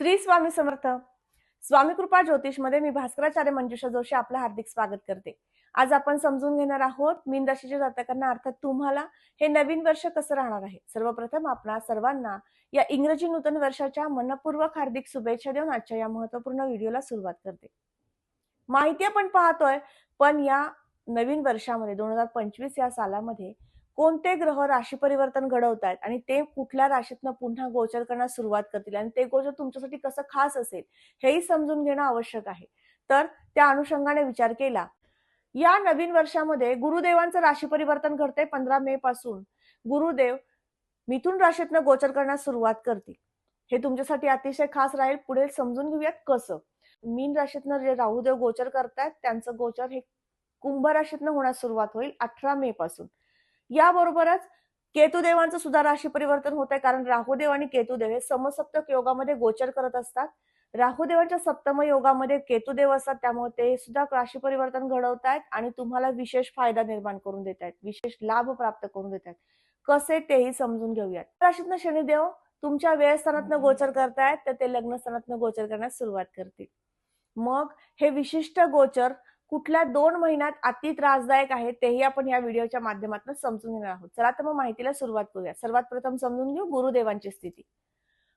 श्री स्वामी समर्थ. स्वामी कृपा ज्योतिषमध्ये मी भास्कराचार्य मंजुषा जोशी आपलं हार्दिक स्वागत करते. आज आपण समजून घेणार आहोत मीन राशीच्या जातकांना अर्थात तुम्हाला हे नवीन वर्ष कसं राहणार आहे? सर्वप्रथम आपणा सर्वांना या इंग्रजी नूतन वर्षाच्या मनपूर्वक हार्दिक शुभेच्छा देऊन आजच्या या महत्त्वपूर्ण व्हिडिओला सुरुवात करते. माहिती आपण पाहतोय पण या नवीन वर्षामध्ये दोन हजार पंचवीस या सालामध्ये कोणते ग्रह राशी परिवर्तन घडवत आहेत आणि ते कुठल्या राशीतनं पुन्हा गोचर करण्यास सुरुवात करतील आणि ते गोचर तुमच्यासाठी कसं खास असेल हेही समजून घेणं आवश्यक आहे. तर त्या अनुषंगाने विचार केला. या नवीन वर्षामध्ये गुरुदेवांचं राशी परिवर्तन घडते पंधरा मे पासून. गुरुदेव मिथुन राशीतनं गोचर करण्यास सुरुवात करतील. हे तुमच्यासाठी अतिशय खास राहील. पुढे समजून घेऊयात कसं. मीन राशीतनं जे राहुदेव गोचर करतायत त्यांचं गोचर हे कुंभ राशीतनं होण्यास सुरुवात होईल अठरा मे पासून. याबरोबरच केतुदेवांचं सुद्धा राशी परिवर्तन होत आहे कारण राहुदेव आणि केतुदेव हे समसप्तक योगामध्ये गोचर करत असतात. राहुदेवांच्या सप्तम योगामध्ये केतुदेव असतात त्यामुळे ते सुद्धा राशी परिवर्तन घडवत आहेत आणि तुम्हाला विशेष फायदा निर्माण करून देत आहेत विशेष लाभ प्राप्त करून देत आहेत कसे तेही समजून घेऊयात. राशीतनं शनिदेव तुमच्या वेळस्थानातनं गोचर करतायत तर ते लग्नस्थानातनं गोचर करण्यास सुरुवात करतील. मग हे विशिष्ट गोचर कुठल्या दोन महिन्यात अति त्रासदायक आहे तेही आपण या व्हिडिओच्या माध्यमातून समजून घेणार आहोत. चला तर मग माहितीला सुरुवात करूया. सर्वात प्रथम समजून घेऊ गुरुदेवांची स्थिती.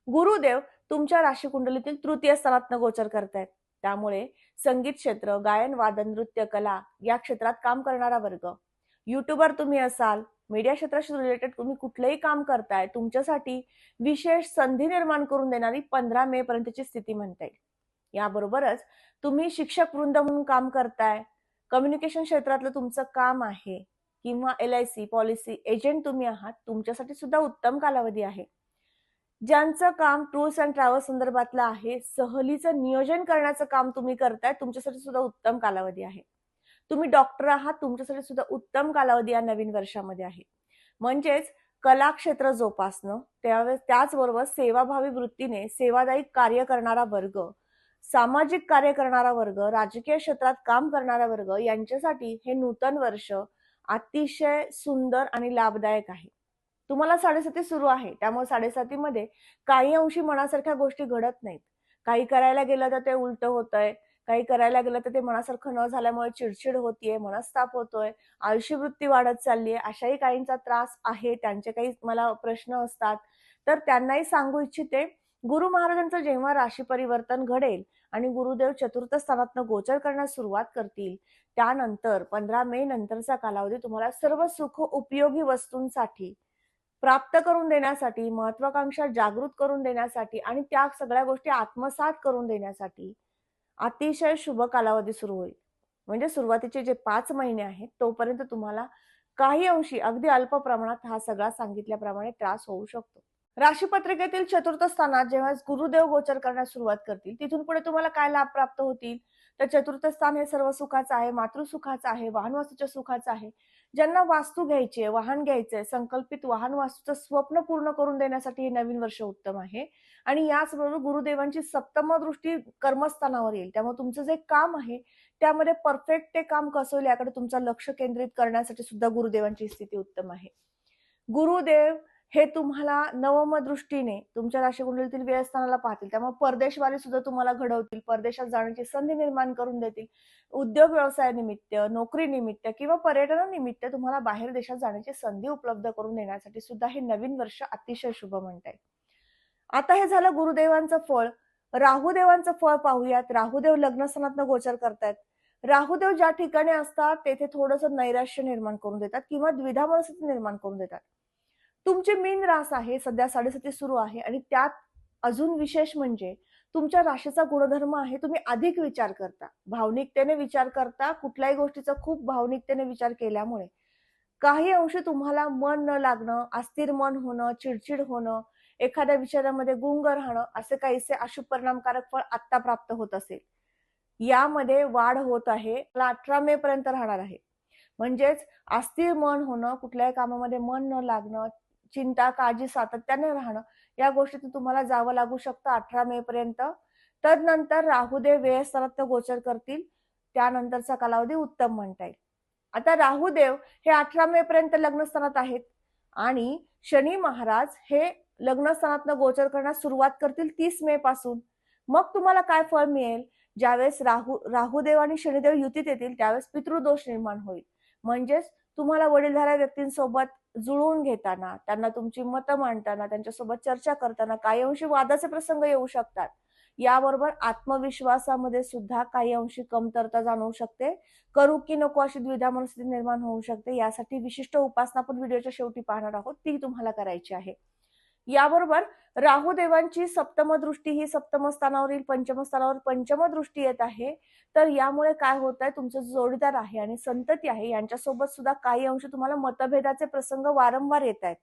गुरुदेव तुमच्या राशी कुंडलीतील तृतीय स्थानातनं गोचर करतायत. त्यामुळे संगीत क्षेत्र गायन वादन नृत्य कला या क्षेत्रात काम करणारा वर्ग. युट्यूबर तुम्ही असाल मीडिया क्षेत्राशी रिलेटेड तुम्ही कुठलंही काम करताय तुमच्यासाठी विशेष संधी निर्माण करून देणारी पंधरा मे पर्यंतची स्थिती म्हणता येईल. याबरोबरच तुम्ही शिक्षक वृंद म्हणून काम करताय. कम्युनिकेशन क्षेत्रातलं तुमचं काम आहे. किंवा L I C policy agent तुम्ही आहात. तुमच्यासाठी सुद्धा उत्तम कालावधी आहे. ज्यांचं काम टूर्स अँड ट्रॅव्हल्स संदर्भातलं आहे सहलीचं नियोजन करण्याचं काम तुम्ही करताय तुमच्यासाठी सुद्धा उत्तम कालावधी आहे. तुम्ही डॉक्टर आहात तुमच्यासाठी सुद्धा उत्तम कालावधी या नवीन वर्षामध्ये आहे. म्हणजेच कला क्षेत्र जोपासणं त्यावेळेस त्याचबरोबर सेवाभावी वृत्तीने सेवादायी कार्य करणारा वर्ग सामाजिक कार्य करणारा वर्ग राजकीय क्षेत्रात काम करणारा वर्ग यांच्यासाठी हे नूतन वर्ष अतिशय सुंदर आणि लाभदायक आहे. तुम्हाला साडेसाती सुरू आहे त्यामुळे साडेसातीमध्ये काही अंशी मनासारख्या गोष्टी घडत नाहीत. काही करायला गेलं तर ते उलट होतंय काही करायला गेलं तर ते मनासारखं न झाल्यामुळे चिडचिड होतीये मनस्ताप होतोय आयुष्य वृत्ती वाढत चाललीये अशाही काहींचा त्रास आहे त्यांचे काही मला प्रश्न असतात. तर त्यांनाही सांगू इच्छिते गुरु महाराजांचं जेव्हा राशी परिवर्तन घडेल आणि गुरुदेव चतुर्थ स्थानातनं गोचर करण्यास सुरुवात करतील त्यानंतर पंधरा मे नंतरचा कालावधी तुम्हाला सर्व सुख उपयोगी वस्तूंसाठी प्राप्त करून देण्यासाठी महत्वाकांक्षा जागृत करून देण्यासाठी आणि त्या सगळ्या गोष्टी आत्मसात करून देण्यासाठी अतिशय शुभ कालावधी सुरू होईल. म्हणजे सुरुवातीचे जे पाच महिने आहेत तोपर्यंत तुम्हाला काही अंशी अगदी अल्प प्रमाणात हा सगळा सांगितल्याप्रमाणे त्रास होऊ शकतो. राशीपत्रिकेतील चतुर्थ स्थानात जेव्हा गुरुदेव गोचर करण्यास सुरुवात करतील तिथून पुढे तुम्हाला काय लाभ प्राप्त होतील? तर चतुर्थ स्थान हे सर्व सुखाचं आहे मातृसुखाचं आहे वाहन वास्तूच्या सुखाचं आहे. ज्यांना वास्तू घ्यायची आहे वाहन घ्यायचंय संकल्पित वाहन वास्तूचं स्वप्न पूर्ण करून देण्यासाठी हे नवीन वर्ष उत्तम आहे. आणि याचबरोबर गुरुदेवांची सप्तम दृष्टी कर्मस्थानावर येईल. त्यामुळे तुमचं जे काम आहे त्यामध्ये परफेक्ट ते काम कसं होईल याकडे तुमचं लक्ष केंद्रित करण्यासाठी सुद्धा गुरुदेवांची स्थिती उत्तम आहे. गुरुदेव हे तुम्हाला नवम दृष्टीने तुमच्या राशीकुंडलीतील व्यवस्थानाला पाहतील. त्यामुळे परदेशवारी सुद्धा तुम्हाला घडवतील. परदेशात जाण्याची संधी निर्माण करून देतील. उद्योग व्यवसायानिमित्त निमित्त नोकरी निमित्त किंवा पर्यटनानिमित्त तुम्हाला बाहेर देशात जाण्याची संधी उपलब्ध करून देण्यासाठी सुद्धा हे नवीन वर्ष अतिशय शुभ म्हणताय आता हे झालं गुरुदेवांचं फळ. राहुदेवांचं फळ पाहूयात. राहुदेव लग्नस्थानात गोचर करतायत. राहुदेव ज्या ठिकाणी असतात तेथे थोडंसं नैराश्य निर्माण करून देतात किंवा द्विधा मनस्थिती निर्माण करून देतात. तुमची मीन रास आहे सध्या साडेसाती सुरू आहे आणि त्यात अजून विशेष म्हणजे तुमच्या राशीचा गुणधर्म आहे तुम्ही अधिक विचार करता. भावनिकतेने विचार करता कुठल्याही गोष्टीचा खूप भावनिकतेने विचार केल्यामुळे. काही अंशी तुम्हाला मन न लागणं अस्थिर मन होणं चिडचिड होणं एखाद्या विचारामध्ये गुंग राहणं असे काहीसे अशुभ परिणामकारक फळ आत्ता प्राप्त होत असेल. यामध्ये वाढ होत आहे अठरा मे पर्यंत राहणार आहे. म्हणजेच अस्थिर मन होणं कुठल्याही कामामध्ये मन न लागणं चिंता काळजी सातत्याने राहणं या गोष्टीतून तुम्हाला जावं लागू शकतं अठरा मे पर्यंत. तदनंतर राहुदेव वेळस्थानात गोचर करतील. त्यानंतरचा कालावधी उत्तम म्हणता येईल. आता राहुदेव हे अठरा मे पर्यंत लग्नस्थानात आहेत. आणि शनी महाराज हे लग्नस्थानात गोचर करण्यास सुरुवात करतील तीस मे पासून. मग तुम्हाला काय फळ मिळेल? ज्यावेळेस राहू राहुदेव आणि शनिदेव युतीत येतील त्यावेळेस पितृदोष निर्माण होईल. म्हणजेच तुम्हाला वडीलधाऱ्या व्यक्तींसोबत जुळवून घेताना त्यांना तुमची मतं मांडताना त्यांच्यासोबत चर्चा करताना काही अंशी वादाचे प्रसंग येऊ शकतात. याबरोबर आत्मविश्वासामध्ये सुद्धा काही अंशी कमतरता जाणवू शकते. करू की नको अशी द्विधा मनस्थिती निर्माण होऊ शकते. यासाठी विशिष्ट उपासना आपण व्हिडिओच्या शेवटी पाहणार आहोत. ती तुम्हाला करायची आहे. याबरोबर राहुदेवांची सप्तम दृष्टी ही सप्तमस्थानावरील पंचमस्थानावर पंचम दृष्टी येत आहे. तर यामुळे काय होत आहे तुमचं जोडीदार आहे आणि संतती आहे यांच्यासोबत सुद्धा काही अंश तुम्हाला मतभेदाचे प्रसंग वारंवार येत आहेत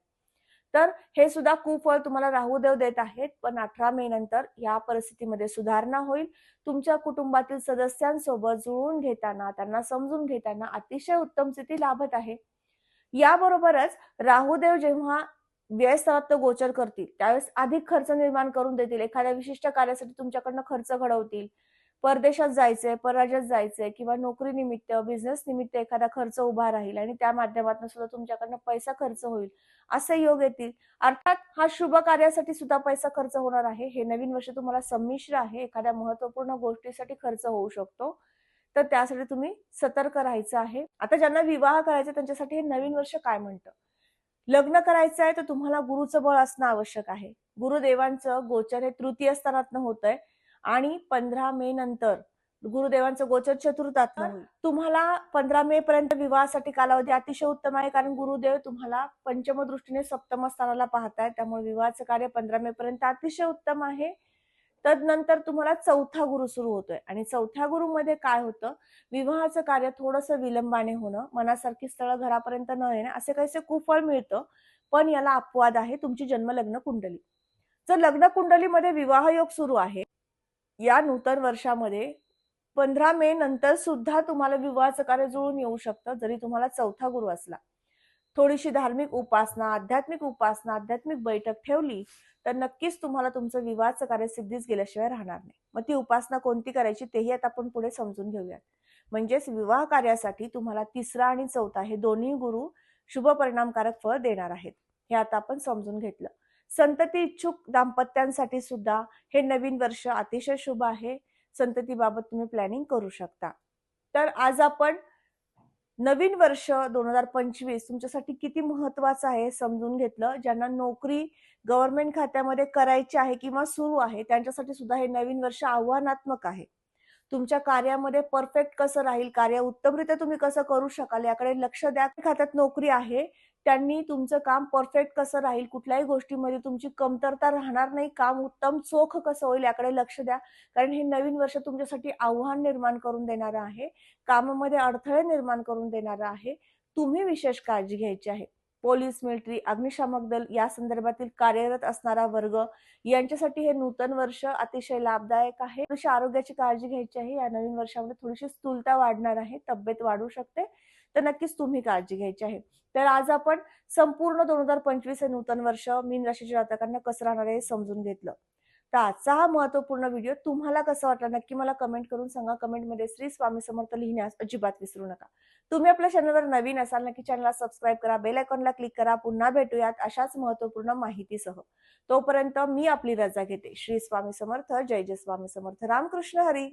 तर हे सुद्धा कुफळ तुम्हाला राहुदेव देत आहेत. पण अठरा मे नंतर या परिस्थितीमध्ये सुधारणा होईल. तुमच्या कुटुंबातील सदस्यांसोबत जुळवून घेताना त्यांना समजून घेताना अतिशय उत्तम स्थिती लाभत आहे. याबरोबरच राहुदेव जेव्हा व्ययस्थानात गोचर करतील. त्यावेळेस अधिक खर्च निर्माण करून देतील. एखाद्या विशिष्ट कार्यासाठी तुमच्याकडनं खर्च घडवतील. परदेशात जायचंय परराज्यात जायचंय किंवा नोकरी निमित्त बिझनेस निमित्त एखादा खर्च उभा राहील आणि त्या माध्यमातून सुद्धा तुमच्याकडनं पैसा खर्च होईल. असे योग येतील. अर्थात हा शुभ कार्यासाठी सुद्धा पैसा खर्च होणार आहे. हे नवीन वर्ष तुम्हाला संमिश्र आहे. एखाद्या महत्त्वपूर्ण गोष्टीसाठी खर्च होऊ शकतो. तर त्यासाठी तुम्ही सतर्क राहायचं आहे. आता ज्यांना विवाह करायचा त्यांच्यासाठी हे नवीन वर्ष काय म्हणतं? लग्न करायचं आहे तर तुम्हाला गुरुचं बळ असणं आवश्यक आहे. गुरुदेवांचं गोचर हे तृतीय स्थानात होत आहे आणि पंधरा मे नंतर गुरुदेवांचं गोचर चतुर्थात होईल तुम्हाला पंधरा मे पर्यंत विवाहासाठी कालावधी अतिशय उत्तम आहे कारण गुरुदेव तुम्हाला पंचम दृष्टीने सप्तम स्थानाला पाहताय. त्यामुळे विवाहाचं कार्य पंधरा मे पर्यंत अतिशय उत्तम आहे. तदनंतर तुम्हाला चौथा गुरु सुरू होतोय. आणि चौथ्या गुरुमध्ये काय होतं? विवाहाचं कार्य थोडंसं विलंबाने होणं मनासारखी स्थळ घरापर्यंत न येणं असे काहीसे कुफळ मिळतं पण याला अपवाद आहे तुमची जन्मलग्न कुंडली. जर लग्न कुंडलीमध्ये विवाह योग सुरू आहे या नूतन वर्षामध्ये पंधरा मे नंतर सुद्धा तुम्हाला विवाहाचं कार्य जुळून येऊ शकतं जरी तुम्हाला चौथा गुरु असला. थोडीशी धार्मिक उपासना आध्यात्मिक उपासना आध्यात्मिक बैठक ठेवली तर नक्कीच तुम्हाला तुमचं विवाहाचं कार्य सिद्धीच गेल्याशिवाय राहणार नाही. मग ती उपासना कोणती करायची तेही आता आपण पुढे समजून घेऊयात. म्हणजेच विवाह कार्यासाठी तुम्हाला तिसरा आणि चौथा हे दोन्ही गुरु शुभ परिणामकारक फळ देणार आहेत. हे आता आपण समजून घेतलं. संतती इच्छुक दाम्पत्यांसाठी सुद्धा हे नवीन वर्ष अतिशय शुभ आहे. संततीबाबत तुम्ही प्लॅनिंग करू शकता. तर आज आपण नवीन वर्ष दोन हजार पंचवीस तुमच्यासाठी किती महत्वाचं आहे समजून घेतलं. ज्यांना नोकरी गव्हर्नमेंट खात्यामध्ये करायची आहे किंवा सुरू आहे त्यांच्यासाठी सुद्धा हे नवीन वर्ष आव्हानात्मक आहे. तुमच्या कार्यामध्ये परफेक्ट कसं राहील कार्य उत्तमरित्या तुम्ही कसं करू शकाल याकडे लक्ष द्या. खात्यात नोकरी आहे त्यांनी तुमचं काम परफेक्ट कसं राहील कुठल्याही गोष्टीमध्ये तुमची कमतरता राहणार नाही काम उत्तम चोख कसं होईल याकडे लक्ष द्या. कारण हे नवीन वर्ष तुमच्यासाठी आव्हान निर्माण करून देणारं आहे कामामध्ये अडथळे निर्माण करून देणारं आहे. तुम्ही विशेष काळजी घ्यायची आहे. पोलीस मिलिटरी अग्निशामक दल या संदर्भातील कार्यरत असणारा वर्ग यांच्यासाठी हे नूतन वर्ष अतिशय लाभदायक आहे. तशी आरोग्याची काळजी घ्यायची आहे. या नवीन वर्षामध्ये थोडीशी स्थूलता वाढणार आहे तब्येत वाढू शकते. तर नक्कीच तुम्ही काळजी घ्यायची आहे. तर आज आपण संपूर्ण दोन हजार पंचवीस हे नूतन वर्ष मीन राशीच्या जातकांना कसं राहणार आहे समजून घेतलं. तर आजचा हा महत्त्वपूर्ण व्हिडिओ तुम्हाला कसा वाटला नक्की मला कमेंट करून सांगा. कमेंटमध्ये श्री स्वामी समर्थ लिहिण्यास अजिबात विसरू नका. तुम्ही आपल्या चॅनलवर नवीन असाल नक्की चॅनलला सबस्क्राईब करा बेल आयकॉनला क्लिक करा. पुन्हा भेटूयात अशाच महत्त्वपूर्ण माहितीसह. तोपर्यंत मी आपली रजा घेते. श्री स्वामी समर्थ. जय जय स्वामी समर्थ. रामकृष्ण हरी.